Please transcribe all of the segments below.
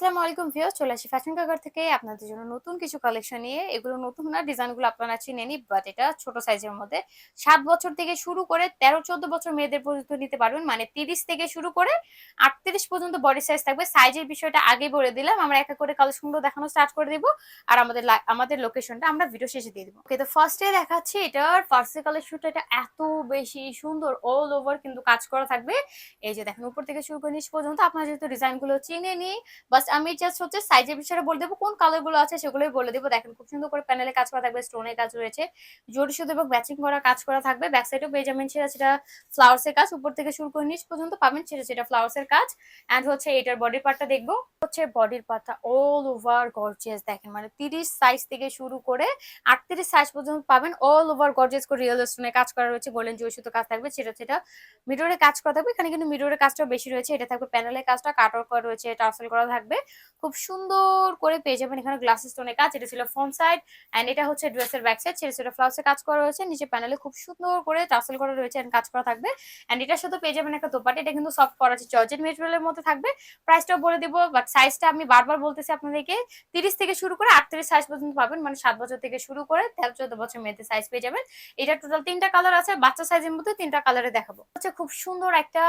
আসসালামু আলাইকুম ভিউয়ার্স চলে আসি ফ্যাশন থেকে। আপনাদের জন্য নতুন কিছু কালেকশন নিয়ে। এগুলো নতুন না ডিজাইনগুলো আপনারা চিনেনি বাট এটা ছোট সাইজের মধ্যে। সাত বছর থেকে শুরু করে তেরো, চোদ্দ বছর মেয়েদের পর্যন্ত নিতে পারবেন মানে তিরিশ থেকে শুরু করে আটত্রিশ পর্যন্ত বডি সাইজ থাকবে। সাইজের বিষয়টা আগে বলে দিলাম, আমরা একা করে কালেকশনগুলো দেখানো স্টার্ট করে দিব, আর আমাদের আমাদের লোকেশনটা আমরা ভিডিও শেষে দিয়ে দিব। ওকে তো ফার্স্টে দেখাচ্ছি, এটার ফার্স্টে কালেকশনটা এটা এত বেশি সুন্দর অল ওভার কিন্তু কাজ করা থাকবে। এই যে দেখেন, উপর থেকে শুরু করে নিচ পর্যন্ত, আপনারা যেহেতু ডিজাইনগুলো চিনে নিই বাস আমি জাস্ট হচ্ছে সাইজের বিষয়ে বলে দেবো, কোন কালারগুলো আছে সেগুলোই বলে দেবো। দেখেন খুব সুন্দর করে প্যানেলে কাজ করা থাকবে স্টোনের কাজ রয়েছে। জড়ি শুধু এবং ম্যাচিং করা কাজ করা থাকবে। ব্যাক সাইডেও পেয়ে যাবেন সেটা সেটা ফ্লাওয়ার্স এর কাজ। উপর থেকে শুরু করে নিচ পর্যন্ত পাবেন সেটা সেটা ফ্লাওয়ার্স এর কাজ। এন্ড হচ্ছে এটার বডির পার্টটা দেখব। হচ্ছে বডির পার্টটা অল ওভার গর্জিয়াস দেখেন মানে তিরিশ সাইজ থেকে শুরু করে আটত্রিশ সাইজ পর্যন্ত পাবেন। অল ওভার গর্জিয়াস করে রিয়েল স্টোনের কাজ করা রয়েছে গোল্ডেন জড়ি সুতো কাজ থাকবে, সেটা সেটা মিররের কাজ করা থাকবে। এখানে কিন্তু মিররের কাজটাও বেশি রয়েছে, এটা থাকবে প্যানেলের কাজটা কাট আউট করা রয়েছে টার্সেল করা থাকবে। খুব সুন্দর করে পেয়ে যাবেন এখানে গ্লাস স্টোনের কাজ। এটা ছিল ফ্রন্ট সাইড এন্ড এটা হচ্ছে ড্রেসের ব্যাক সাইড ছেড়ে ছেড়ে ফ্লাউসের কাজ করা রয়েছে। নিচে প্যানেলে খুব সুন্দর করে টার্সেল করা রয়েছে এন্ড কাজ করা থাকবে। এন্ড এটার সাথে পেয়ে যাবেন একটা দোপাটি এটা কিন্তু সফট করা আছে। জর্জেট মেটেরিয়ালের মধ্যে থাকবে। প্রাইসটাও বলে দিব বাট সাইজটা আমি বারবার বলতেছি আপনাদেরকে। তিরিশ থেকে শুরু করে আটত্রিশ সাইজ পর্যন্ত পাবেন। মানে সাত বছর থেকে শুরু করে তেরো, চোদ্দ বছর মেয়েদের সাইজ পেয়ে যাবেন। এটা টোটাল তিনটা কালার আছে। বাচ্চা সাইজের মধ্যে তিনটা কালারে দেখাবো। হচ্ছে খুব সুন্দর একটা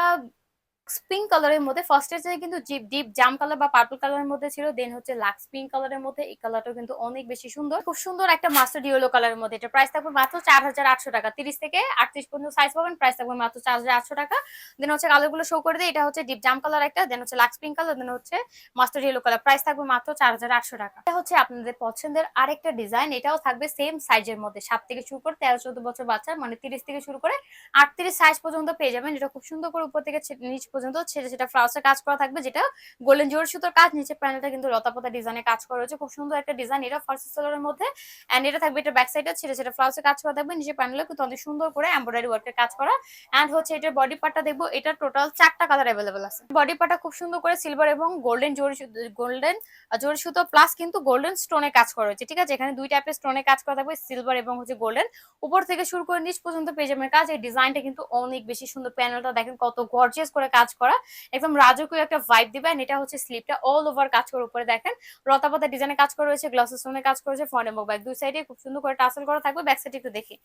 পিঙ্ক কালারের মধ্যে ফার্স্ট এর কিন্তু ডিপ জাম কালার বা পার্পল কালারের মধ্যে ছিল দেন হচ্ছে লাক্স পিঙ্ক কালারের মধ্যে, এই কিন্তু অনেক বেশি সুন্দর। খুব সুন্দর একটা মাস্টার ইয়েলো কালারের মধ্যে, এটা প্রাইস থাকবে মাত্র চার হাজার আটশো টাকা। তিরিশ থেকে আটত্রিশ পর্যন্ত সাইজ পাবেন প্রাইস থাকবে মাত্র চার হাজার আটশো টাকা। দেন হচ্ছে কালারগুলো শো করে দিই, এটা হচ্ছে ডিপ জাম কালার একটা দেন হচ্ছে লাক্স পিঙ্ক কালার দেন হচ্ছে মাস্টার ইয়েলো কালার প্রাইস থাকবে মাত্র চার হাজার আটশো টাকা। এটা হচ্ছে আপনাদের পছন্দের আরেকটা ডিজাইন এটাও থাকবে সেম সাইজের মধ্যে, সাত থেকে শুরু করে তেরো, চোদ্দ বছর বাচ্চা মানে তিরিশ থেকে শুরু করে আটত্রিশ সাইজ পর্যন্ত পেয়ে যাবেন। এটা খুব সুন্দর করে উপর থেকে নিচ পর্যন্ত ছেড়ে সেটা ফ্লাউসে কাজ করা থাকবে, যেটা গোল্ডেন জোর সুতোর কাজ নিচে প্যানেলটা কিন্তু লতাপাতা ডিজাইনে কাজ করা হয়েছে খুব সুন্দর একটা ডিজাইন এটা ফার্স্ট সেলারের মধ্যে। এন্ড এটা থাকবে এটা ব্যাক সাইডে ছেড়ে সেটা ফ্লাউসে কাজ করা থাকবে। নিচে প্যানেলে কিন্তু অনেক সুন্দর করে এমব্রয়ডারি ওয়ার্কের কাজ করা। এন্ড হচ্ছে এটার বডি পার্টটা দেখব এটা টোটাল চারটা কালার অ্যাভেলেবল আছে। বডি পার্টটা খুব সুন্দর করে সিলভার এবং গোল্ডেন জোর গোল্ডেন জোর সুতো প্লাস কিন্তু গোল্ডেন স্টোনে কাজ করা হয়েছে ঠিক আছে? এখানে দুই টাইপের স্টোনে কাজ করা থাকবে সিলভার এবং হচ্ছে গোল্ডেন উপর থেকে শুরু করে নিচ পর্যন্ত যাবেন কাজ, এই ডিজাইনটা কিন্তু অনেক বেশি সুন্দর। প্যানেলটা দেখেন কত গর্জিয়াস করে কাজ করা, একদম রাজকীয় একটা ভাইব দিবে and এটা হচ্ছে স্লিপটা অল ওভার কাজ করে উপরে দেখেন। লতাপাতা ডিজাইনে কাজ করা রয়েছে গ্লাস স্টোনে কাজ করেছে ফ্রন্ট এবং ব্যাক দুই সাইডে খুব সুন্দর করে টাসেল করা থাকবে ব্যাক সাইড একটু দেখি।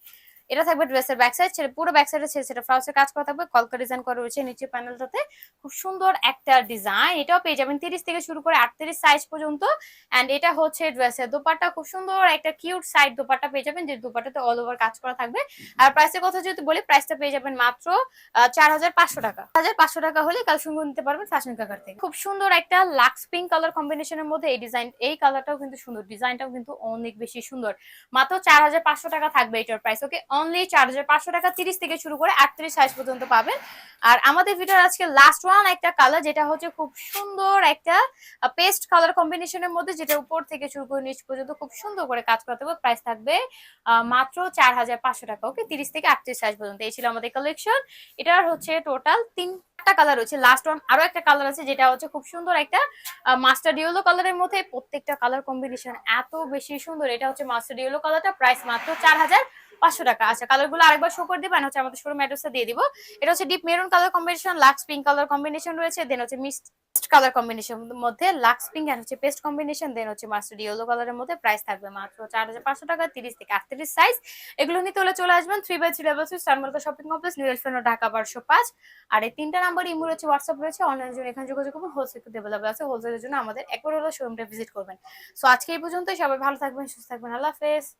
এটা থাকবে ড্রেসের ব্যাক সাইড ছেড়ে পুরো ব্যাক সাইডে ছেড়ে সেটা ফ্লাউসের কাজ করা থাকবে, কলকা ডিজাইন করা রয়েছে নিচে প্যানেলটাতে খুব সুন্দর একটা ডিজাইন এটাও পেয়ে যাবেন তিরিশ থেকে শুরু করে আটত্রিশ সাইজ পর্যন্ত। এন্ড এটা হচ্ছে ড্রেসের দোপাট্টা, খুব সুন্দর একটা কিউট সাইড দোপাট্টা পেয়ে যাবেন, যে দোপাট্টাতে অল ওভার কাজ করা থাকবে। আর প্রাইসের কথা যদি বলি প্রাইসটা পেয়ে যাবেন মাত্র চার হাজার পাঁচশো টাকা। হাজার পাঁচশো টাকা হলে কাল কালেকশন নিতে পারবেন ফ্যাশন কাকার থেকে। খুব সুন্দর একটা লাক্স পিঙ্ক কালার কম্বিনেশনের মধ্যে এই ডিজাইন এই কালারটাও কিন্তু সুন্দর। ডিজাইনটাও কিন্তু অনেক বেশি সুন্দর। মাত্র চার হাজার পাঁচশো টাকা থাকবে এটার প্রাইস ওকে অনলি চার হাজার পাঁচশো টাকা তিরিশ থেকে শুরু করে আটত্রিশ সাইজ পর্যন্ত পাবেন। আর আমাদের ভিডিওর আজকে লাস্ট ওয়ান একটা কালার যেটা হচ্ছে খুব সুন্দর একটা পেস্ট কালার কম্বিনেশনের মধ্যে, যেটা উপর থেকে শুরু করে নিচ পর্যন্ত খুব সুন্দর করে কাজ করতে হবে। প্রাইস থাকবে মাত্র চার হাজার পাঁচশো টাকা ওকে তিরিশ থেকে আটত্রিশ সাইজ পর্যন্ত। এই ছিল আমাদের কালেকশন এটার হচ্ছে টোটাল তিনটা কালার রয়েছে। লাস্ট ওয়ান আরও একটা কালার আছে, যেটা হচ্ছে খুব সুন্দর একটা মাস্টার ইয়েলো কালারের মধ্যে প্রত্যেকটা কালার কম্বিনেশন এত বেশি সুন্দর। এটা হচ্ছে মাস্টার ইয়েলো কালারটা প্রাইস মাত্র চার হাজার পাঁচশো টাকা। আচ্ছা কালারগুলো আরেকবার শো করে দিবেন হচ্ছে আমাদের শোরুম অ্যাড্রেসটা দিয়ে দিব। এটা হচ্ছে deep maroon colour combination lux pink colour combination রয়েছে দেন হচ্ছে মিক্সড কালার কম্বিনেশন মধ্যে লাক্স পিঙ্ক আর হচ্ছে পেস্ট কম্বিনেশন দেন হচ্ছে মাস্টার ইয়েলো কালারের মধ্যে প্রাইস থাকবে মাত্র চার হাজার পাঁচশো টাকা, তিরিশ থেকে আটত্রিশ সাইজ এগুলো নিতে হলে চলে আসবেন three by three level three স্টারমার্কা shopping complex new এলফেনো ঢাকা বারোশো পাঁচ। আর এই তিনটা নাম্বার ইমো রয়েছে হোয়াটসঅ্যাপ রয়েছে অনলাইনের জন্য এখানে যোগাযোগ করবেন হোলসেল অ্যাভেলেবল আছে হোলসেলের জন্য আমাদের একবার হলো শোরুমটা ভিজিট করবেন। সো আজকে এই পর্যন্তই, সবাই ভালো থাকবেন, সুস্থ থাকবেন, আল্লাহ হাফেজ।